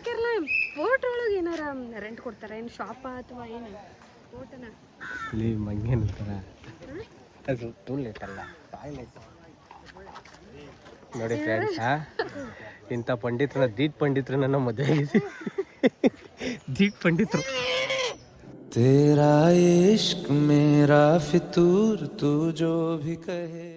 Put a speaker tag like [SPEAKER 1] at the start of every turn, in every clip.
[SPEAKER 1] ಹಾಕ್ಯಾರಲ್ಲ boat ಒಳಗೆ ಏನಾರ rent ಕೊಡ್ತಾರ ಏನು ಶಾಪ ಅಥವಾ ಏನು ಬೋಟನ
[SPEAKER 2] ಇಲ್ಲಿ ಮಂಗೇನು ಥರ ಅದು ಟೂಲೆಟ್ ಅಲ್ಲ ಟಾಯ್ಲೆಟ್ ನೋಡಿ ಫ್ರೆಂಡ್ಸ್ ಹಾ ಇಂಥ ಪಂಡಿತರ ದೀಟ್ ಪಂಡಿತರು ನನ್ನ ಮದುವೆ ಆಗಿಸಿ ದೀಟ್ ಪಂಡಿತರು
[SPEAKER 3] तेरा इश्क मेरा फितूर तू जो भी कहे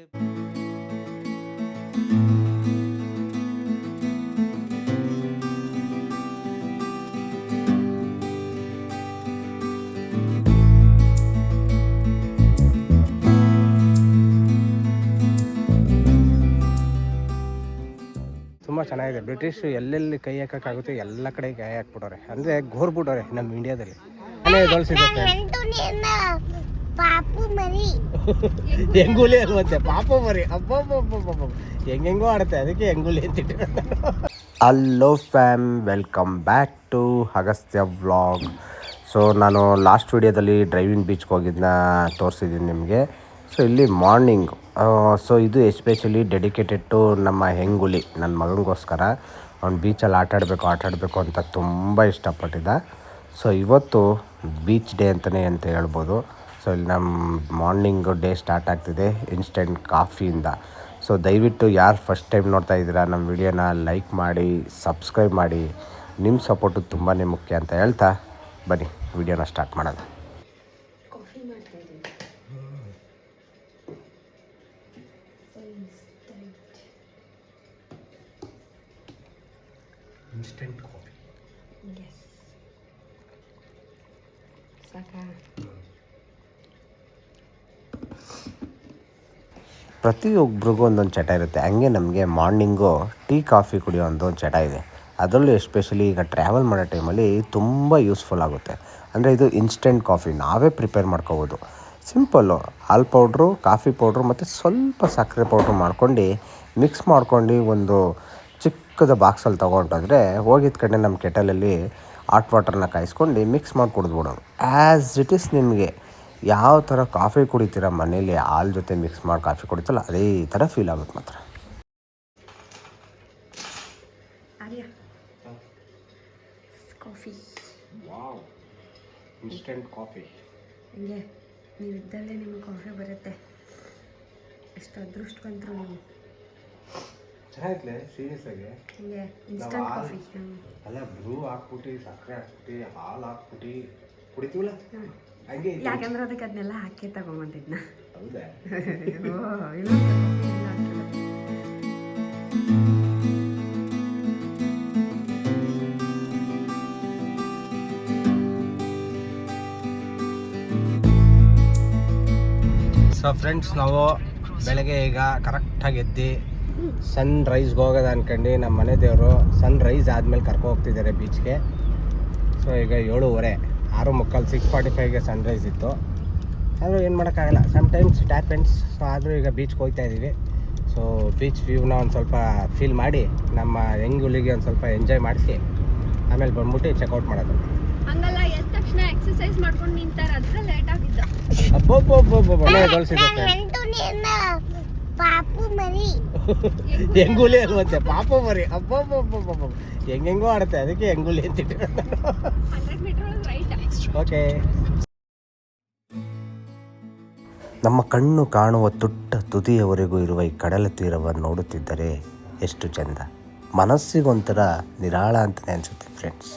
[SPEAKER 2] ಚೆನ್ನಾಗಿದೆ. ಬ್ರಿಟಿಷ್ ಎಲ್ಲೆಲ್ಲಿ ಕೈ ಹಾಕೋಕ್ಕಾಗುತ್ತೆ ಎಲ್ಲ ಕಡೆ ಕೈ ಹಾಕ್ಬಿಟ್ಟವ್ರೆ. ಅಂದರೆ ಗೋರ್ಬಿಟ್ಟವ್ರೆ ನಮ್ಮ ಇಂಡಿಯಾದಲ್ಲಿ. ಅಲ್ಲೇ ದೊಳಸಿದೆ
[SPEAKER 4] ಪಾಪು ಮರಿ.
[SPEAKER 2] ಹೆಂಗುಲಿ ಅಲ್ವಂತೆ ಪಾಪ ಮರಿ. ಅಬ್ಬಬ್ಬಬ್ಬಬ್ಬ ಹೆಂಗೆಂಗೋ ಆಡುತ್ತೆ ಅದಕ್ಕೆ ಹೆಂಗುಲಿ ಅಂತ hello fam welcome back to Agastya vlog so ನಾನು ಲಾಸ್ಟ್ ವಿಡಿಯೋದಲ್ಲಿ ಡ್ರೈವಿಂಗ್ ಬೀಚ್ಗೆ ಹೋಗಿದ್ದನ್ನ ತೋರಿಸಿದ್ದೀನಿ ನಿಮಗೆ. ಸೊ ಇಲ್ಲಿ ಮಾರ್ನಿಂಗ್ ಸೊ ಇದು ಎಸ್ಪೆಷಲಿ ಡೆಡಿಕೇಟೆಡ್ ಟು ನಮ್ಮ ಹೆಂಗುಲಿ ನನ್ನ ಮಗನಿಗೋಸ್ಕರ. ಅವ್ನು ಬೀಚಲ್ಲಿ ಆಟ ಆಡಬೇಕು ಆಟ ಆಡಬೇಕು ಅಂತ ತುಂಬ ಇಷ್ಟಪಟ್ಟಿದ್ದ. ಸೊ ಇವತ್ತು ಬೀಚ್ ಡೇ ಅಂತಲೇ ಅಂತ ಹೇಳ್ಬೋದು. ಸೊ ಇಲ್ಲಿ ನಮ್ಮ ಮಾರ್ನಿಂಗು ಡೇ ಸ್ಟಾರ್ಟ್ ಆಗ್ತಿದೆ ಇನ್ಸ್ಟೆಂಟ್ ಕಾಫಿಯಿಂದ ಸೊ ದಯವಿಟ್ಟು ಯಾರು ಫಸ್ಟ್ ಟೈಮ್ ನೋಡ್ತಾ ಇದ್ದೀರಾ ನಮ್ಮ ವಿಡಿಯೋನ ಲೈಕ್ ಮಾಡಿ ಸಬ್ಸ್ಕ್ರೈಬ್ ಮಾಡಿ. ನಿಮ್ಮ ಸಪೋರ್ಟು ತುಂಬಾ ಮುಖ್ಯ ಅಂತ ಹೇಳ್ತಾ ಬನ್ನಿ ವಿಡಿಯೋನ ಸ್ಟಾರ್ಟ್ ಮಾಡೋಣ. ಪ್ರತಿಯೊಬ್ಬರಿಗೂ ಒಂದೊಂದು ಚಟ ಇರುತ್ತೆ. ಹಂಗೆ ನಮಗೆ ಮಾರ್ನಿಂಗು ಟೀ, ಕಾಫಿ ಕುಡಿಯೋ ಒಂದು ಚಟ ಇದೆ. ಅದರಲ್ಲೂ ಎಸ್ಪೆಷಲಿ ಈಗ ಟ್ರಾವೆಲ್ ಮಾಡೋ ಟೈಮಲ್ಲಿ ತುಂಬ ಯೂಸ್ಫುಲ್ ಆಗುತ್ತೆ. ಅಂದರೆ ಇದು ಇನ್ಸ್ಟೆಂಟ್ ಕಾಫಿ, ನಾವೇ ಪ್ರಿಪೇರ್ ಮಾಡ್ಕೋಬೋದು. ಸಿಂಪಲ್ಲು ಹಾಲು ಪೌಡ್ರು, ಕಾಫಿ ಪೌಡ್ರು ಮತ್ತು ಸ್ವಲ್ಪ ಸಕ್ಕರೆ ಪೌಡ್ರು ಮಾಡ್ಕೊಂಡು ಮಿಕ್ಸ್ ಮಾಡ್ಕೊಂಡು ಒಂದು ಚಿಕ್ಕದ ಬಾಕ್ಸಲ್ಲಿ ತೊಗೊಂಡೋದ್ರೆ ಹೋಗಿದ್ದ ಕಡೆ ನಮ್ಮ ಕೆಟಲಲ್ಲಿ ಹಾಟ್ ವಾಟರ್ನ ಕಾಯಿಸ್ಕೊಂಡು ಮಿಕ್ಸ್ ಮಾಡಿ ಕುಡಿದ್ಬಿಡೋದು ಆ್ಯಸ್ ಇಟ್ ಈಸ್ ನಿಮಗೆ. ಯಾವ ಥರ ಕಾಫಿ ಕುಡಿತೀರ ಮನೇಲಿ ಹಾಲು ಜೊತೆ ಮಿಕ್ಸ್ ಮಾಡಿ ಕಾಫಿ ಕುಡಿತಲ್ಲ ಅದೇ ಥರ ಫೀಲ್ ಆಗುತ್ತೆ ಮಾತ್ರ.
[SPEAKER 1] ಕಾಫಿ.
[SPEAKER 2] ವಾವ್. Instant coffee.
[SPEAKER 1] ಹಂಗೆ ನೀವು ಇದ್ದಲ್ಲೇ ನಿಮಗೆ ಕಾಫಿ ಬರುತ್ತೆ. ಎಷ್ಟು ಅದೃಷ್ಟವಂತರು ನೀವು.
[SPEAKER 2] ಚೆನ್ನಾಗಿತ್ಲೆ ಸೀರಿಯಸ್ ಆಗಿ.
[SPEAKER 1] ಹಂಗೆ ಇನ್ಸ್ಟಂಟ್
[SPEAKER 2] ಹಾಲು-
[SPEAKER 1] ಕಾಫಿ.
[SPEAKER 2] ಅಲ್ಲ ಬ್ರೂ ಹಾಕ್ಬಿಟ್ಟು ಸಕ್ಕರೆ ಹಾಕ್ಬಿಟ್ಟು ಹಾಲು ಹಾಕ್ಬಿಟ್ಟು ಕುಡಿತೀವಲ್ಲ.
[SPEAKER 1] ಯಾಕಂದ್ರೆ ಅದಕ್ಕೆ ಅದನ್ನೆಲ್ಲ ಹಾಕಿ ತಗೊಂಬಂದಿದ್ನ.
[SPEAKER 2] ಹೌದಾ. ಸೊ ಫ್ರೆಂಡ್ಸ್ ನಾವು ಬೆಳಗ್ಗೆ ಈಗ ಕರೆಕ್ಟಾಗಿ ಎದ್ದು ಸನ್ ರೈಸ್ಗೆ ಹೋಗೋದು ಅನ್ಕೊಂಡು ನಮ್ಮ ಮನೆ ದೇವರು ಸನ್ ರೈಸ್ ಆದಮೇಲೆ ಕರ್ಕೊ ಹೋಗ್ತಿದ್ದಾರೆ ಬೀಚ್ಗೆ ಸೊ ಈಗ ಏಳುವರೆ. ಆರು ಮುಕ್ಕಾಲು ಸಿಕ್ಸ್ ಫಾರ್ಟಿ ಫೈವ್ಗೆ ಸನ್ರೈಸ್ ಇತ್ತು. ಆದರೂ ಏನು ಮಾಡೋಕ್ಕಾಗಲ್ಲ. ಸಮ್ಟೈಮ್ಸ್ ಟ್ಯಾಪ್ ಎಂಡ್ಸ್ ಸೊ ಆದರೂ ಈಗ ಬೀಚ್ಗೆ ಹೋಗ್ತಾ ಇದ್ದೀವಿ ಸೊ ಬೀಚ್ ವ್ಯೂನ ಒಂದು ಸ್ವಲ್ಪ ಫೀಲ್ ಮಾಡಿ ನಮ್ಮ ಹೆಂಗುಲಿಗೆ ಒಂದು ಸ್ವಲ್ಪ ಎಂಜಾಯ್ ಮಾಡಿಸಿ ಆಮೇಲೆ ಬಂದ್ಬಿಟ್ಟು ಚೆಕ್ಔಟ್ ಮಾಡೋದು.
[SPEAKER 1] ಹಂಗಲ್ಲ ಎದ್ದ ತಕ್ಷಣ ಎಕ್ಸರ್ಸೈಸ್ ಮಾಡ್ಕೊಂಡು ನಿಂತಾರ ಅದ್ರ ಲೇಟ್ ಆಗಿದ್ದ.
[SPEAKER 2] ಅಬ್ಬೊಬ್ಬೊಬ್ಬೊಬ್ಬ
[SPEAKER 4] ಒಳ್ಳೆ ನಿನ್ನ ಪಾಪು ಮರಿ.
[SPEAKER 2] ಹೆಂಗುಲಿ ಅಲ್ವಂತೆ ಪಾಪ ಮರಿ. ಅಪ್ಪ ಹೆಂಗೆಂಗೋ ಆಡುತ್ತೆ. ಅದಕ್ಕೆ ಹೆಂಗುಲಿ ಅಂತ ಓಕೆ ನಮ್ಮ ಕಣ್ಣು ಕಾಣುವ ತುಟ್ಟ ತುದಿಯವರೆಗೂ ಇರುವ ಈ ಕಡಲ ತೀರವನ್ನು ನೋಡುತ್ತಿದ್ದರೆ ಎಷ್ಟು ಚೆಂದ. ಮನಸ್ಸಿಗೊಂಥರ ನಿರಾಳ ಅಂತಲೇ ಅನಿಸುತ್ತೆ ಫ್ರೆಂಡ್ಸ್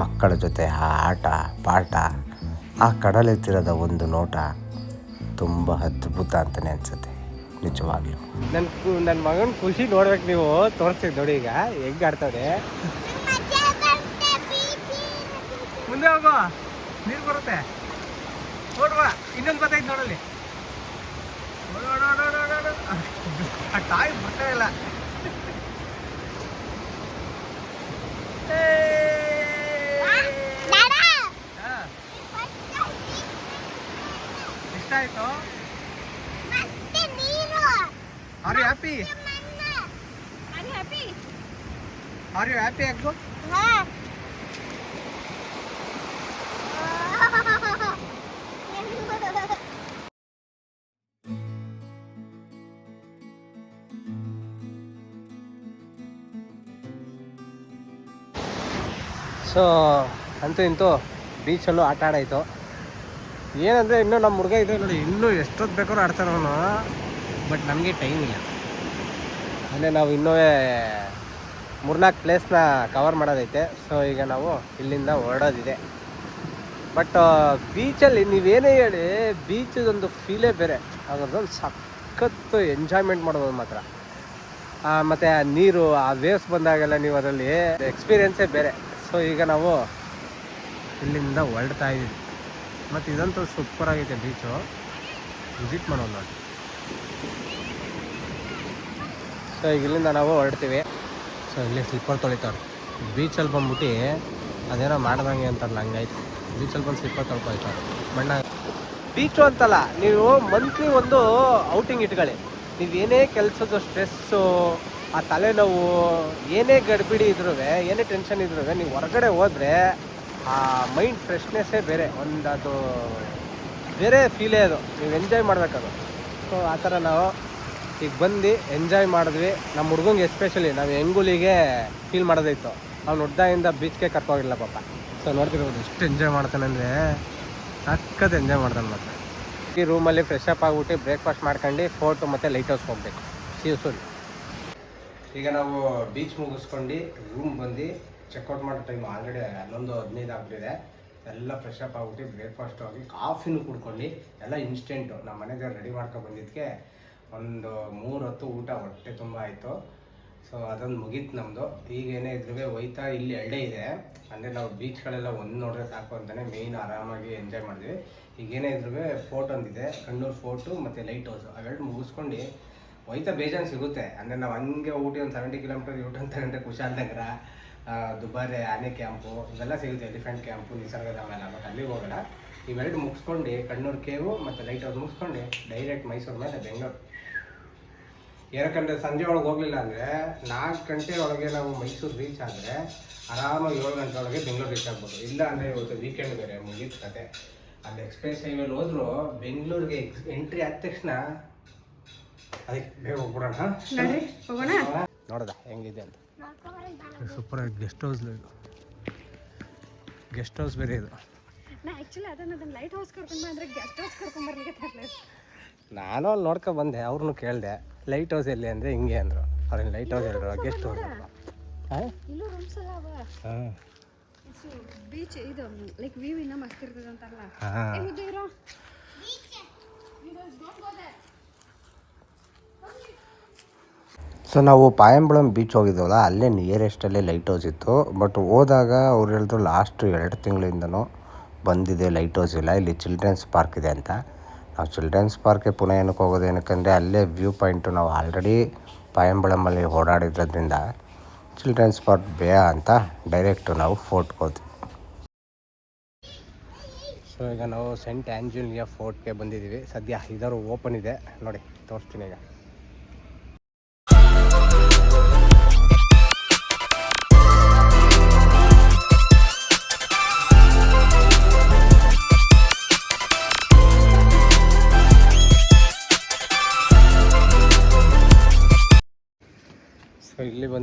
[SPEAKER 2] ಮಕ್ಕಳ ಜೊತೆ ಆ ಆಟ ಪಾಠ ಆ ಕಡಲ ತೀರದ ಒಂದು ನೋಟ ತುಂಬ ಅದ್ಭುತ ಅಂತಲೇ ಅನಿಸುತ್ತೆ. ನಿಜವಾಗ್ಲೂ. ನನ್ನ ನನ್ನ ಮಗನ ಖುಷಿ ನೋಡ್ಬೇಕು ನೀವು ತೋರಿಸಿ ನೋಡಿ ಈಗ ಹೆಂಗ್ ಆಡ್ತದೆ ಮುಂದೆ ಹೋಗೋ ನೀರು ಬರುತ್ತೆ. ನೋಡುವ ಇನ್ನೊಂದು ಬರ್ತೈತೆ ನೋಡಲ್ಲಿ. ನೋಡು, ನೋಡು, ನೋಡು, ನೋಡು, ನೋಡು. ಆ ಟಾಯ್ ಬರ್ತಾ ಇಲ್ಲ. ಹಾ, ಇಷ್ಟ ಆಯ್ತು are you happy
[SPEAKER 1] happy
[SPEAKER 2] are you happy No. So ಅಂತೂ ಇಂತೂ ಬೀಚಲ್ಲೂ ಆಟ ಆಡಾಯಿತು. ಏನಂದರೆ ಇನ್ನೂ ನಮ್ಮ ಹುಡುಗ ಇದೆ ನೋಡಿ ಇನ್ನೂ ಎಷ್ಟೊತ್ತು ಬೇಕಾದ್ರೂ ಆಡ್ತಾನೆ ಅವನು. ಬಟ್ ನಮಗೆ ಟೈಮ್ ಇಲ್ಲ. ಅಂದರೆ ನಾವು ಇನ್ನೂ ಮೂರ್ನಾಲ್ಕು ಪ್ಲೇಸ್ನ ಕವರ್ ಮಾಡೋದೈತೆ. ಸೊ ಈಗ ನಾವು ಇಲ್ಲಿಂದ ಹೊರಡೋದಿದೆ. ಬಟ್ ಬೀಚಲ್ಲಿ ನೀವೇನೇ ಹೇಳಿ ಬೀಚದೊಂದು ಫೀಲೇ ಬೇರೆ. ಅದರದ್ದೊಂದು ಸಖತ್ತು ಎಂಜಾಯ್ಮೆಂಟ್ ಮಾಡ್ಬೋದು ಮಾತ್ರ. ಮತ್ತೆ ಆ ನೀರು, ಆ ವೇವ್ಸ್ ಬಂದಾಗೆಲ್ಲ ನೀವು ಅದರಲ್ಲಿ ಎಕ್ಸ್ಪೀರಿಯೆನ್ಸೇ ಬೇರೆ. ಸೊ ಈಗ ನಾವು ಇಲ್ಲಿಂದ ಹೊರಡ್ತಾ ಇದ್ದೀವಿ ಮತ್ತು ಇದಂತೂ ಸೂಪರ್ ಆಗೈತೆ ಬೀಚು ವಿಸಿಟ್ ಮಾಡೋಣ ನೋಡಿ ಸೊ ಈಗ ಇಲ್ಲಿಂದ ನಾವು ಹೊರಡ್ತೀವಿ. ಸೊ ಇಲ್ಲಿ ಸ್ಲಿಪ್ಪರ್ ತೊಳಿತಾರೆ ಬೀಚಲ್ಲಿ ಬಂದ್ಬಿಟ್ಟು ಅದೇನೋ ಮಾಡ್ದಂಗೆ ಅಂತಾರಲ್ಲ ಹಂಗಾಯ್ತು. ಬೀಚಲ್ಲಿ ಬಂದು ಸ್ಲಿಪ್ಪರ್ ತೊಳ್ಕೊಳ್ತಾರೆ ಬಣ್ಣ. ಬೀಚು ಅಂತಲ್ಲ ನೀವು ಮಂತ್ಲಿ ಒಂದು ಔಟಿಂಗ್ ಇಟ್ಕೊಳ್ಳಿ. ನೀವು ಏನೇ ಕೆಲಸದ ಸ್ಟ್ರೆಸ್ಸು ಆ ತಲೆನೋವು ಏನೇ ಗಡ್ಬಿಡಿ ಇದ್ರೂ ಏನೇ ಟೆನ್ಷನ್ ಇದ್ರೂ ನೀವು ಹೊರಗಡೆ ಹೋದರೆ ಆ ಮೈಂಡ್ ಫ್ರೆಶ್ನೆಸ್ಸೇ ಬೇರೆ. ಒಂದು ಅದು ಬೇರೆ ಫೀಲೇ ಅದು. ನೀವು ಎಂಜಾಯ್ ಮಾಡಬೇಕದು. ಸೊ ಆ ಥರ ನಾವು ಈಗ ಬಂದು ಎಂಜಾಯ್ ಮಾಡಿದ್ವಿ. ನಮ್ಮ ಹುಡುಗಂಗೆ ಎಸ್ಪೆಷಲಿ ನಾವು ಹೆಂಗುಲಿಗೆ ಫೀಲ್ ಮಾಡೋದಿತ್ತು. ಅವ್ನು ಹುಡ್ದಾಗಿಂದ ಬೀಚ್ಗೆ ಕರ್ಕೋಗಿಲ್ಲ ಪಾಪ. ಸೊ ನೋಡ್ತಿರ್ಬೋದು ಎಷ್ಟು ಎಂಜಾಯ್ ಮಾಡ್ತಾನೆ ಅಂದರೆ ಸಖತ್ ಎಂಜಾಯ್ ಮಾಡ್ತಾನೆ ಮತ್ತೆ. ಈ ರೂಮಲ್ಲಿ ಫ್ರೆಶ್ ಅಪ್ ಆಗಿಬಿಟ್ಟು ಬ್ರೇಕ್ಫಾಸ್ಟ್ ಮಾಡ್ಕೊಂಡು ಫೋಟೋ ಮತ್ತು ಲೈಟ್ ಹೌಸ್ ಹೋಗ್ಬೇಕು. ಸೀಸೂಲ್ ಈಗ ನಾವು ಬೀಚ್ ಮುಗಿಸ್ಕೊಂಡು ರೂಮ್ ಬಂದು ಚೆಕ್ಔಟ್ ಮಾಡೋ ಟೈಮ್ ಆಲ್ರೆಡಿ ಹನ್ನೊಂದು ಹದಿನೈದು ಆಗ್ಬಿಟ್ಟಿದೆ. ಎಲ್ಲ ಫ್ರೆಶ್ ಅಪ್ ಆಗ್ಬಿಟ್ಟು ಬ್ರೇಕ್ಫಾಸ್ಟ್ ಹೋಗಿ ಕಾಫಿನೂ ಕುಡ್ಕೊಂಡು ಎಲ್ಲ ಇನ್ಸ್ಟೆಂಟು ನಮ್ಮ ಮನೆಗೆ ರೆಡಿ ಮಾಡ್ಕೊಂಡು ಬಂದಿದ್ದಕ್ಕೆ ಒಂದು ಮೂರು ಹೊತ್ತು ಊಟ ಹೊಟ್ಟೆ ತುಂಬ ಆಯಿತು. ಸೊ ಅದೊಂದು ಮುಗೀತು ನಮ್ಮದು ಈಗ ಏನೇ ಇದ್ರೂ ಹೋಯ್ತಾ ಇಲ್ಲಿ ಎಳ್ಳೆ ಇದೆ. ಅಂದರೆ ನಾವು ಬೀಚ್ಗಳೆಲ್ಲ ಒಂದು ನೋಡಿದ್ರೆ ಸಾಕು ಅಂತಲೇ ಮೇಯ್ನ್ ಆರಾಮಾಗಿ ಎಂಜಾಯ್ ಮಾಡಿದ್ವಿ. ಈಗೇನೇ ಇದ್ರೂ ಫೋರ್ಟ್ ಒಂದಿದೆ, ಕಣ್ಣೂರು ಫೋರ್ಟು ಮತ್ತು ಲೈಟ್ ಹೌಸು ಅವೆರಡು ಮುಗಿಸ್ಕೊಂಡು ಹೋಯ್ತಾ ಬೇಜಾನ್ ಸಿಗುತ್ತೆ. ಅಂದರೆ ನಾವು ಹಂಗೆ ಊಟಿ ಒಂದು ಸೆವೆಂಟಿ ಕಿಲೋಮೀಟರ್ ಯೂಟನ್ ತಗೊಂಡ್ರೆ ಕುಶಾಲ್ ನಗರ ದುಬಾರೆ ಆನೆ ಕ್ಯಾಂಪು ಇವೆಲ್ಲ ಸಿಗುತ್ತೆ ಎಲಿಫೆಂಟ್ ಕ್ಯಾಂಪು ನಿಸರ್ಗಧಾಮ ಎಲ್ಲ ಅಲ್ಲಿಗೆ ಹೋಗೋಣ ಇವೆರಡು ಮುಗಿಸ್ಕೊಂಡು ಕಣ್ಣೂರು ಕೇವು ಮತ್ತು ಲೈಟ್ ಹೌಸ್ ಮುಗಿಸ್ಕೊಂಡು ಡೈರೆಕ್ಟ್ ಮೈಸೂರು ಮೇಲೆ ಬೆಂಗಳೂರು. ಯಾಕಂದರೆ ಸಂಜೆ ಒಳಗೆ ಹೋಗಲಿಲ್ಲ ಅಂದರೆ ನಾಲ್ಕು ಗಂಟೆ ಒಳಗೆ ನಾವು ಮೈಸೂರು ರೀಚ್ ಆದರೆ ಆರಾಮಾಗಿ ಏಳು ಗಂಟೆ ಒಳಗೆ ಬೆಂಗಳೂರು ರೀಚ್ ಆಗ್ಬೋದು. ಇಲ್ಲ ಅಂದರೆ ಇವತ್ತು ವೀಕೆಂಡ್ ಬೇರೆ ಮುಗಿದ ಕತೆ. ಅಲ್ಲಿ ಎಕ್ಸ್ಪ್ರೆಸ್ ಹೈವೇಲಿ ಹೋದ್ರು ಬೆಂಗಳೂರಿಗೆ ಎಕ್ಸ್ ಎಂಟ್ರಿ ಆದ ತಕ್ಷಣ ಅದಕ್ಕೆ ಬೇಗ ಹೋಗ್ಬಿಡೋಣ ನೋಡೋದ ಹೆಂಗಿದೆ ಅಂತ. ಸೂಪರ್ ಆಗಿ ಗೆಸ್ಟ್ ಹೌಸ್ ಇದು. ಗೆಸ್ಟ್ ಹೌಸ್ ಬೇರೆ ಇದು.
[SPEAKER 1] ನಾ ಆ್ಯಕ್ಚುಲಿ ಅದನ್ನ ಅದನ್ನ ಲೈಟ್ ಹೌಸ್ ಕರ್ಕೊಂಡು ಬಂದ್ರೆ ಗೆಸ್ಟ್ ಹೌಸ್ ಕರ್ಕೊಂಡು ಬರ್ಲಿಕ್ಕೆ
[SPEAKER 2] ನಾನು ಅಲ್ಲಿ ನೋಡ್ಕೊ ಬಂದೆ ಅವ್ರನ್ನೂ ಕೇಳಿದೆ ಲೈಟ್ ಹೌಸ್ ಎಲ್ಲಿ ಅಂದರೆ ಹಿಂಗೆ ಅಂದರು. ಅವ್ರೇನು ಲೈಟ್ ಹೌಸ್ ಹೇಳಿದ್ರು ಗೆಸ್ಟ್ ಹೌಸ್ ಹಾಂ?
[SPEAKER 1] ಇಲ್ಲೂ ರೂಮ್ಸ್ ಎಲ್ಲ ಅವ
[SPEAKER 2] ಹಾಂ.
[SPEAKER 1] ಬೀಚ್ ಇದು ಲೈಕ್ ವ್ಯೂ ಇನ್ನೂ ಮಸ್ತ್ ಇರ್ತದೆ ಅಂತಾರಲ್ಲ? ಇರೋ.
[SPEAKER 2] ಸೊ ನಾವು ಪಾಯಂಬಳಂ ಬೀಚ್ ಹೋಗಿದ್ವಲ್ಲ ಅಲ್ಲೇ ನಿಯರೆಸ್ಟಲ್ಲೇ ಲೈಟ್ ಹೌಸ್ ಇತ್ತು. ಬಟ್ ಹೋದಾಗ ಅವ್ರು ಹೇಳಿದ್ರು ಲಾಸ್ಟ್ ಎರಡು ತಿಂಗಳಿಂದನೂ ಬಂದಿದೆ ಲೈಟ್ ಹೌಸ್ ಇಲ್ಲ. ಇಲ್ಲಿ ಚಿಲ್ಡ್ರನ್ಸ್ ಪಾರ್ಕ್ ಇದೆ ಅಂತ. ನಾವು ಚಿಲ್ಡ್ರನ್ಸ್ ಪಾರ್ಕ್ಗೆ ಪುನಃ ಏನಕ್ಕೆ ಹೋಗೋದು ಏನಕ್ಕಂದರೆ, ಅಲ್ಲೇ ವ್ಯೂ ಪಾಯಿಂಟು ನಾವು ಆಲ್ರೆಡಿ ಪಾಯಂಬಳಮಲ್ಲಿ ಓಡಾಡಿದ್ರದ್ರಿಂದ ಚಿಲ್ಡ್ರನ್ಸ್ ಪಾರ್ಕ್ ಬೇ ಅಂತ ಡೈರೆಕ್ಟು ನಾವು ಫೋರ್ಟ್ಗೆ ಹೋದ್ವಿ ಸೊ ಈಗ ನಾವು ಸೆಂಟ್ ಆ್ಯಂಜುಲಿಯಾ ಫೋರ್ಟ್ಗೆ ಬಂದಿದ್ದೀವಿ. ಸದ್ಯ ಇದಾರು ಓಪನ್ ಇದೆ. ನೋಡಿ, ತೋರಿಸ್ತೀನಿ ಈಗ.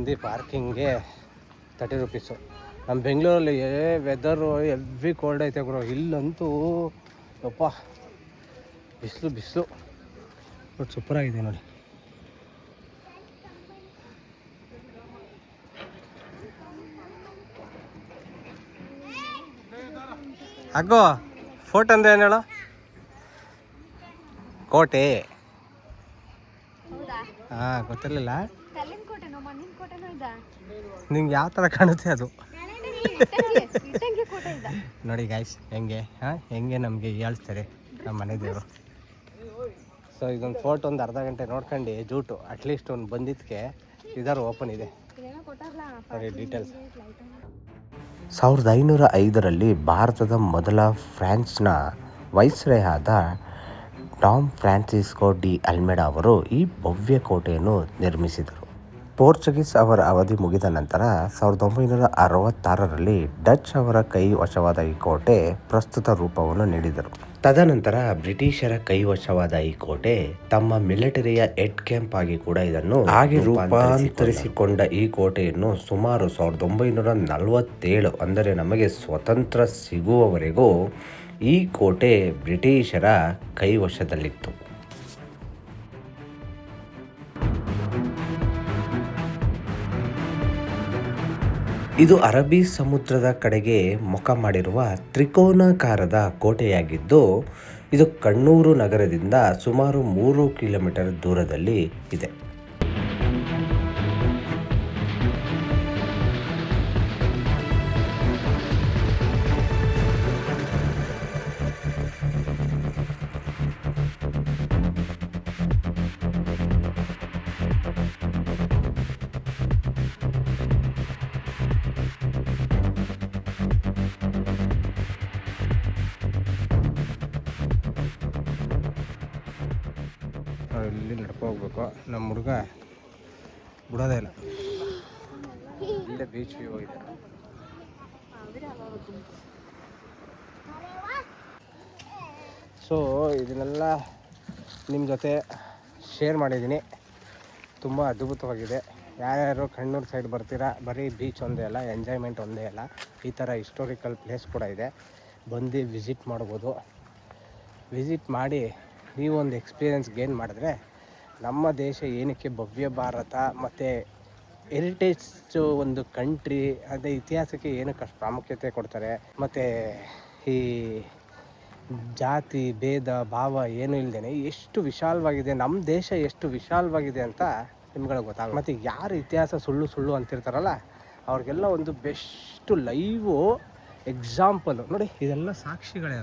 [SPEAKER 2] ಬಂದು ಪಾರ್ಕಿಂಗ್ಗೆ ತರ್ಟಿ ರುಪೀಸು. ನಮ್ಮ ಬೆಂಗಳೂರಲ್ಲಿ ಏ ವೆದರು ಎವ್ರಿ ಕೋಲ್ಡ್ ಐತೆ ಗುರು ಇಲ್ಲಂತೂ ಯಪ್ಪ ಬಿಸಿಲು ಬಿಸಿಲು. ಬಟ್ ಸೂಪರಾಗಿದೆ ನೋಡಿ. ಅಗ್ಗೋ ಫೋರ್ಟ್ ಅಂದ್ರೆ ಏನು ಹೇಳೋ? ಕೋಟೆ. ಹಾಂ ಗೊತ್ತಿರಲಿಲ್ಲ. ನಿಂಗೆ ಯಾವ ಥರ ಕಾಣುತ್ತೆ ಅದು? ನೋಡಿ ಗಾಯ್ಸ್ ಹೆಂಗೆ, ಹಾಂ, ಹೆಂಗೆ ನಮಗೆ ಹೇಳ್ತಾರೆ ನಮ್ಮ ಮನೆ ದೇವರು ಸೊ ಇದೊಂದು ಫೋಟೋ ಒಂದು ಅರ್ಧ ಗಂಟೆ ನೋಡ್ಕೊಂಡು, ಜೂಟು ಅಟ್ಲೀಸ್ಟ್ ಒಂದು ಬಂದಿದ್ದಕ್ಕೆ ಇದಾರು ಓಪನ್ ಇದೆ. ನೋಡಿ ಡೀಟೇಲ್ಸ್
[SPEAKER 5] ಸಾವಿರದ ಐನೂರ ಐದರಲ್ಲಿ ಭಾರತದ ಮೊದಲ ಫ್ರಾನ್ಸ್ನ ವೈಸ್ರೇ ಆದ ಟಾಮ್ ಫ್ರಾನ್ಸಿಸ್ಕೋ ಡಿ ಅಲ್ಮೆಡಾ ಅವರು ಈ ಭವ್ಯ ಕೋಟೆಯನ್ನು ನಿರ್ಮಿಸಿದರು. ಪೋರ್ಚುಗೀಸ್ ಅವರ ಅವಧಿ ಮುಗಿದ ನಂತರ ಸಾವಿರದ ಒಂಬೈನೂರ ಅರವತ್ತಾರರಲ್ಲಿ ಡಚ್ ಅವರ ಕೈ ವಶವಾದ ಈ ಕೋಟೆ ಪ್ರಸ್ತುತ ರೂಪವನ್ನು ನೀಡಿದರು. ತದನಂತರ ಬ್ರಿಟಿಷರ ಕೈವಶವಾದ ಈ ಕೋಟೆ ತಮ್ಮ ಮಿಲಿಟರಿಯ ಹೆಡ್ ಕ್ಯಾಂಪ್ ಆಗಿ ಕೂಡ ಇದನ್ನು ಹಾಗೆ ರೂಪಾಂತರಿಸಿಕೊಂಡ. ಈ ಕೋಟೆಯನ್ನು ಸುಮಾರು ಸಾವಿರದ ಒಂಬೈನೂರ ನಲವತ್ತೇಳು ಅಂದರೆ ನಮಗೆ ಸ್ವತಂತ್ರ ಸಿಗುವವರೆಗೂ ಈ ಕೋಟೆ ಬ್ರಿಟಿಷರ ಕೈವಶದಲ್ಲಿತ್ತು ಇದು ಅರಬ್ಬಿ ಸಮುದ್ರದ ಕಡೆಗೆ ಮುಖ ಮಾಡಿರುವ ತ್ರಿಕೋನಾಕಾರದ ಕೋಟೆಯಾಗಿದ್ದು, ಇದು ಕಣ್ಣೂರು ನಗರದಿಂದ ಸುಮಾರು ಮೂರು ಕಿಲೋಮೀಟರ್ ದೂರದಲ್ಲಿ ಇದೆ.
[SPEAKER 2] ಹುಡುಗ ಬಿಡೋದೇ ಇಲ್ಲ. ಇಲ್ಲೇ ಬೀಚ್ ವ್ಯೂ ಇದೆ ಸೊ ಇದನ್ನೆಲ್ಲ ನಿಮ್ಮ ಜೊತೆ ಶೇರ್ ಮಾಡಿದ್ದೀನಿ. ತುಂಬ ಅದ್ಭುತವಾಗಿದೆ. ಯಾರ್ಯಾರು ಕಣ್ಣೂರು ಸೈಡ್ ಬರ್ತೀರಾ ಬರೀ ಬೀಚ್ ಒಂದೇ ಅಲ್ಲ ಎಂಜಾಯ್ಮೆಂಟ್ ಒಂದೇ ಅಲ್ಲ ಈ ಥರ ಹಿಸ್ಟೋರಿಕಲ್ ಪ್ಲೇಸ್ ಕೂಡ ಇದೆ. ಬಂದು ವಿಸಿಟ್ ಮಾಡ್ಬೋದು. ವಿಸಿಟ್ ಮಾಡಿ ನೀವು ಒಂದು ಎಕ್ಸ್ಪೀರಿಯೆನ್ಸ್ ಗೇನ್ ಮಾಡಿದ್ರೆ ನಮ್ಮ ದೇಶ ಏನಕ್ಕೆ ಭವ್ಯ ಭಾರತ, ಮತ್ತು ಹೆರಿಟೇಜ್ ಒಂದು ಕಂಟ್ರಿ ಅದೇ ಇತಿಹಾಸಕ್ಕೆ ಏನಕ್ಕೆ ಅಷ್ಟು ಪ್ರಾಮುಖ್ಯತೆ ಕೊಡ್ತಾರೆ. ಮತ್ತು ಈ ಜಾತಿ, ಭೇದ, ಭಾವ ಏನೂ ಇಲ್ಲದೇನೆ ಎಷ್ಟು ವಿಶಾಲವಾಗಿದೆ, ನಮ್ಮ ದೇಶ ಎಷ್ಟು ವಿಶಾಲವಾಗಿದೆ ಅಂತ ನಿಮ್ಗಳಿಗೆ ಗೊತ್ತಾಗ ಮತ್ತು ಯಾರು ಇತಿಹಾಸ ಸುಳ್ಳು ಸುಳ್ಳು ಅಂತಿರ್ತಾರಲ್ಲ, ಅವ್ರಿಗೆಲ್ಲ ಒಂದು ಬೆಸ್ಟು ಲೈವು ಎಕ್ಸಾಂಪಲು ನೋಡಿ, ಇದೆಲ್ಲ ಸಾಕ್ಷಿಗಳೇ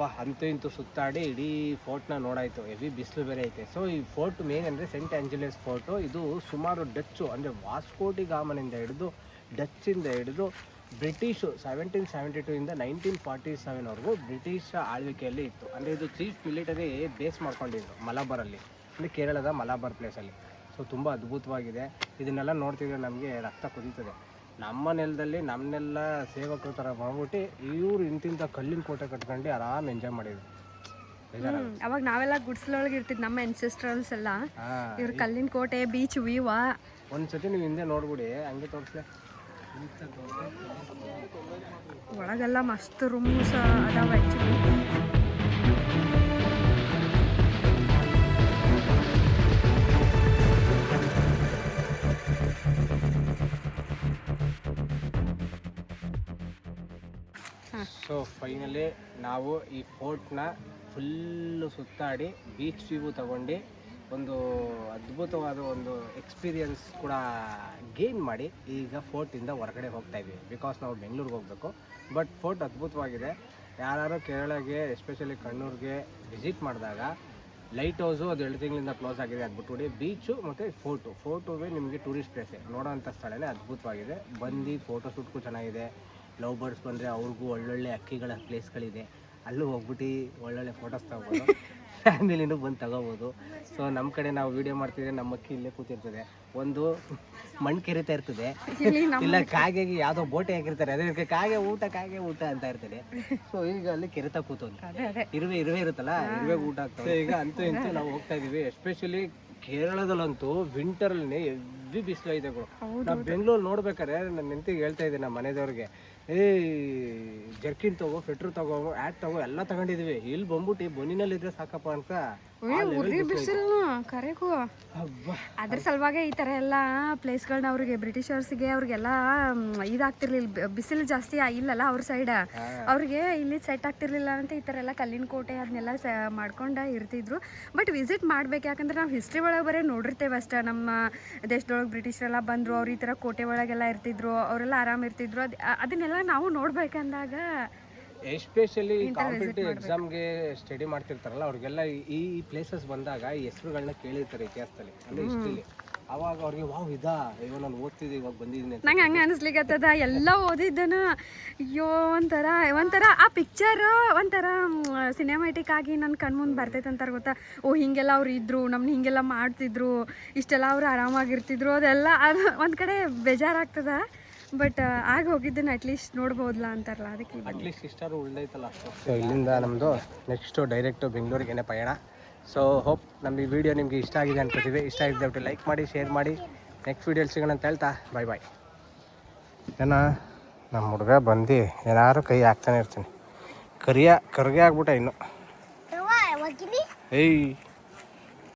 [SPEAKER 2] ಬಾ ಅಂತೂ ಇಂತೂ ಸುತ್ತಾಡಿ ಇಡೀ ಫೋರ್ಟ್ನ ನೋಡಾಯಿತು. ಹೆವಿ ಬಿಸಿಲು ಬೇರೆ ಐತೆ. ಸೊ ಈ ಫೋರ್ಟ್ ಮೇನ್ ಅಂದರೆ ಸೆಂಟ್ ಆಂಜಲಸ್ ಫೋರ್ಟು ಇದು ಸುಮಾರು ಡಚ್ಚು ಅಂದರೆ ವಾಸ್ಕೋಟಿ ಗಾಮನಿಂದ ಹಿಡಿದು ಡಚ್ಚಿಂದ ಹಿಡಿದು ಬ್ರಿಟಿಷು ಸೆವೆಂಟೀನ್ ಸೆವೆಂಟಿ ಟೂ ಇಂದ ನೈನ್ಟೀನ್ ಫಾರ್ಟಿ ಸೆವೆನ್ವರೆಗೂ ಬ್ರಿಟಿಷ್ ಆಳ್ವಿಕೆಯಲ್ಲಿ ಇತ್ತು. ಅಂದರೆ ಇದು ಚೀಫ್ ಮಿಲಿಟರಿ ಬೇಸ್ ಮಾಡ್ಕೊಂಡಿದ್ರು ಮಲಬಾರಲ್ಲಿ. ಅಂದರೆ ಕೇರಳದ ಮಲಬಾರ್ ಪ್ಲೇಸಲ್ಲಿ ಸೊ ತುಂಬ ಅದ್ಭುತವಾಗಿದೆ. ಇದನ್ನೆಲ್ಲ ನೋಡ್ತಿದ್ರೆ ನಮಗೆ ರಕ್ತ ಕುದೀತದೆ. ನಮ್ಮ ನೆಲದಲ್ಲಿ ನಮ್ಮನ್ನೆಲ್ಲ ಸೇವಕರ ಥರ ಮಾಡ್ಬಿಟ್ಟು ಇವ್ರು ಇಂತಿಂಥ ಕಲ್ಲಿನ ಕೋಟೆ ಕಟ್ಕೊಂಡು ಆರಾಮ್ ಎಂಜಾಯ್ ಮಾಡಿದ್ರು.
[SPEAKER 1] ಹ್ಮ್. ಅವಾಗ ನಾವೆಲ್ಲ ಗುಡ್ಸ್ಲೊಳಗೆ ಇರ್ತಿದ್ ನಮ್ಮ ಎನ್ಸೆಸ್ಟ್ರಲ್ಸ್ ಎಲ್ಲ. ಇವ್ರ ಕಲ್ಲಿನ ಕೋಟೆ ಬೀಚ್ ವ್ಯೂವ
[SPEAKER 2] ಒಂದ್ಸತಿ ನೀವು ಹಿಂದೆ ನೋಡ್ಬಿಡಿ ಹಂಗೆ ತೋರಿಸ್ಲೆ
[SPEAKER 1] ಒಳಗೆಲ್ಲ ಮಸ್ತ್ ರೂಮ್ಸ್ ಅದಾವ ಆ್ಯಕ್ಚುಲಿ
[SPEAKER 2] ಸೊ ಫೈನಲಿ ನಾವು ಈ ಫೋರ್ಟ್ನ ಫುಲ್ಲು ಸುತ್ತಾಡಿ ಬೀಚ್ ವ್ಯೂ ತಗೊಂಡು ಒಂದು ಅದ್ಭುತವಾದ ಒಂದು ಎಕ್ಸ್ಪೀರಿಯನ್ಸ್ ಕೂಡ ಗೇನ್ ಮಾಡಿ ಈಗ ಫೋರ್ಟಿಂದ ಹೊರಗಡೆ ಹೋಗ್ತಾ ಇದ್ದೀವಿ ಬಿಕಾಸ್ ನಾವು ಬೆಂಗಳೂರಿಗೆ ಹೋಗಬೇಕು. ಬಟ್ ಫೋರ್ಟ್ ಅದ್ಭುತವಾಗಿದೆ. ಯಾರು ಕೇರಳಗೆ ಎಸ್ಪೆಷಲಿ ಕಣ್ಣೂರಿಗೆ ವಿಸಿಟ್ ಮಾಡಿದಾಗ ಲೈಟ್ ಹೌಸು ಅದು ಎರಡು ತಿಂಗಳಿಂದ ಕ್ಲೋಸ್ ಆಗಿದೆ ಅದು ಬಿಟ್ಬಿಡಿ ಬೀಚು ಮತ್ತು ಫೋರ್ಟು ಫೋರ್ಟುವೇ ನಿಮಗೆ ಟೂರಿಸ್ಟ್ ಪ್ಲೇಸೇ ನೋಡೋವಂಥ ಸ್ಥಳನೇ ಅದ್ಭುತವಾಗಿದೆ. ಬಂದು ಫೋಟೋ ಶೂಟ್ಗೂ ಚೆನ್ನಾಗಿದೆ. ಲವ್ ಬರ್ಡ್ಸ್ ಬಂದರೆ ಅವ್ರಿಗೂ ಒಳ್ಳೊಳ್ಳೆ ಅಕ್ಕಿಗಳ ಪ್ಲೇಸ್ಗಳಿದೆ. ಅಲ್ಲೂ ಹೋಗ್ಬಿಟ್ಟು ಒಳ್ಳೊಳ್ಳೆ ಫೋಟೋಸ್ ತಗೋಬೋದು. ಫ್ಯಾಮಿಲಿನೂ ಬಂದು ತಗೋಬೋದು. ಸೊ ನಮ್ಮ ಕಡೆ ನಾವು ವೀಡಿಯೋ ಮಾಡ್ತಿದ್ರೆ ನಮ್ಮ ಅಕ್ಕಿ ಇಲ್ಲೇ ಕೂತಿರ್ತದೆ. ಒಂದು ಮಣ್ಣು ಕೆರಿತಾ ಇರ್ತದೆ. ಇಲ್ಲ ಕಾಗೆಗೆ ಯಾವುದೋ ಬೋಟೆ ಹಾಕಿರ್ತಾರೆ. ಅದೇ ಕಾಗೆ ಊಟ ಕಾಗೆ ಊಟ ಅಂತ ಇರ್ತದೆ. ಸೊ ಈಗ ಅಲ್ಲಿ ಕೆರೆತ ಕೂತು
[SPEAKER 1] ಅದೇ ಅದೇ.
[SPEAKER 2] ಇರುವೆ ಇರುವೆ ಇರುತ್ತಲ್ಲ ಇರುವೆ ಊಟ ಆಗ್ತದೆ ಈಗ ಅಂತೂ ಇಂತೂ ನಾವು ಹೋಗ್ತಾ ಇದೀವಿ. ಎಸ್ಪೆಷಲಿ ಕೇರಳದಲ್ಲಂತೂ ವಿಂಟರ್ ಹೆವಿ ಬಿಸಿಲು ಐತೆ ಗುರು. ನಾವು ಬೆಂಗಳೂರು ನೋಡ್ಬೇಕಾದ್ರೆ ನನ್ನ ನಿಂತಿಗೆ ಹೇಳ್ತಾ ಇದ್ದೀನಿ ನಮ್ಮ ಮನೆದವ್ರಿಗೆ ಏ ಜರ್ಕಿನ್ ತಗೋ ಫೆಟ್ರು ತಗೋ ಆ್ಯಟ್ ತಗೋ ಎಲ್ಲ ತಗೊಂಡಿದ್ವಿ. ಇಲ್ಲಿ ಬಂದ್ಬಿಟ್ಟು ಬೊನಿನಲ್ಲಿ ಇದ್ರೆ ಸಾಕಪ್ಪ ಅಂತ.
[SPEAKER 1] ಅದ್ರ ಸಲುವಾಗಿ ಈ ತರ ಎಲ್ಲ ಪ್ಲೇಸ್ಗಳನ್ನ ಅವ್ರಿಗೆ ಬ್ರಿಟಿಷರ್ಸ್ಗೆ ಅವ್ರಿಗೆಲ್ಲ ಇದಾಗ್ತಿರ್ಲಿಲ್ಲ ಬಿಸಿಲು ಜಾಸ್ತಿ ಇಲ್ಲಲ್ಲ ಅವ್ರ ಸೈಡ್. ಅವ್ರಿಗೆ ಇಲ್ಲಿ ಸೆಟ್ ಆಗ್ತಿರ್ಲಿಲ್ಲ ಅಂತ ಈ ತರ ಎಲ್ಲ ಕಲ್ಲಿನ ಕೋಟೆ ಅದನ್ನೆಲ್ಲ ಮಾಡ್ಕೊಂಡ ಇರ್ತಿದ್ರು. ಬಟ್ ವಿಸಿಟ್ ಮಾಡ್ಬೇಕು ಯಾಕಂದ್ರೆ ನಾವು ಹಿಸ್ಟ್ರಿ ಒಳಗೆ ಬರೀ ನೋಡಿರ್ತೇವೆ ಅಷ್ಟೇ. ನಮ್ಮ ದೇಶದೊಳಗೆ ಬ್ರಿಟಿಷರೆಲ್ಲ ಬಂದರು ಅವ್ರು ಈ ಥರ ಕೋಟೆ ಒಳಗೆಲ್ಲ ಇರ್ತಿದ್ರು ಅವರೆಲ್ಲ ಆರಾಮ್ ಇರ್ತಿದ್ರು. ಅದು ಅದನ್ನೆಲ್ಲ ನಾವು ನೋಡ್ಬೇಕಂದಾಗ
[SPEAKER 2] ಎಸ್ಪೆಷಲಿ ಕಾಂಪಿಟೇಟಿವ್ ಎಕ್ಸಾಮ್ಗೆ ಸ್ಟಡಿ ಮಾಡ್ತಿರ್ತಾರಲ್ಲ ಅವ್ರಿಗೆಲ್ಲ ಈ ಈ ಪ್ಲೇಸಸ್ ಬಂದಾಗ ಈ ಹೆಸರುಗಳನ್ನ ಕೇಳಿರ್ತಾರೆ ಇತಿಹಾಸದಲ್ಲಿ ಅಂದರೆ ಹಿಸ್ಟ್ರಿಲಿ. ಅವಾಗ ಅವ್ರಿಗೆ ವಾವ್ ಇದಾ? ಅಯ್ಯೋ ನಾನು ಓದ್ತಿದ್ದೆ ಇವಾಗ ಬಂದಿದ್ದೀನಿ ಅಂತ.
[SPEAKER 1] ನಂಗೆ ಹಂಗೆ ಅನಿಸ್ಲಿಕ್ಕತ್ತದ ಎಲ್ಲ ಓದಿದ್ದನ ಅಯ್ಯೋ ಒಂಥರ ಒಂಥರ ಆ ಪಿಕ್ಚರ್ ಒಂಥರ ಸಿನಿಮ್ಯಾಟಿಕ್ ಆಗಿ ನನ್ನ ಕಣ್ಮುಂದೆ ಬರ್ತೈತೆ ಅಂತಾರೆ ಗೊತ್ತಾ? ಓ ಹಿಂಗೆಲ್ಲ ಅವ್ರು ಇದ್ರು ನಮ್ನ ಹಿಂಗೆಲ್ಲ ಮಾಡ್ತಿದ್ರು ಇಷ್ಟೆಲ್ಲ ಅವ್ರು ಆರಾಮಾಗಿರ್ತಿದ್ರು ಅದೆಲ್ಲ ಅದು ಒಂದು ಕಡೆ ಬೇಜಾರಾಗ್ತದ. ಬಟ್ ಆಗ ಹೋಗಿದ್ದನ್ನ ಅಟ್ಲೀಸ್ಟ್ ನೋಡ್ಬೋದಲ್ಲ ಅಂತಾರಲ್ಲ ಅದಕ್ಕೆ
[SPEAKER 2] ಅಟ್ಲೀಸ್ಟ್ ಇಷ್ಟಾರು ಉಳ್ದೈತಲ್ಲ ಸೊ ಇಲ್ಲಿಂದ ನಮ್ಮದು ನೆಕ್ಸ್ಟು ಡೈರೆಕ್ಟು ಬೆಂಗಳೂರಿಗೇನೆ ಪಯಣ. ಸೊ ಹೋಪ್ ನಮ್ಮ ಈ ವಿಡಿಯೋ ನಿಮಗೆ ಇಷ್ಟ ಆಗಿದೆ ಅನ್ಕೋತೀವಿ. ಇಷ್ಟ ಆಗಿದ್ದೆ ಲೈಕ್ ಮಾಡಿ ಶೇರ್ ಮಾಡಿ. ನೆಕ್ಸ್ಟ್ ವೀಡಿಯೋಲಿ ಸಿಗೋಣ ಅಂತ ಹೇಳ್ತಾ ಬಾಯ್ ಬಾಯ್ ಏನ ನಮ್ಮ ಹುಡುಗ ಬಂದು ಏನಾದ್ರು ಕೈ ಹಾಕ್ತಾನೆ ಇರ್ತೀನಿ. ಕರಿಯ ಕರಿಗೆ ಆಗ್ಬಿಟ್ಟ ಇನ್ನು. ಏಯ್.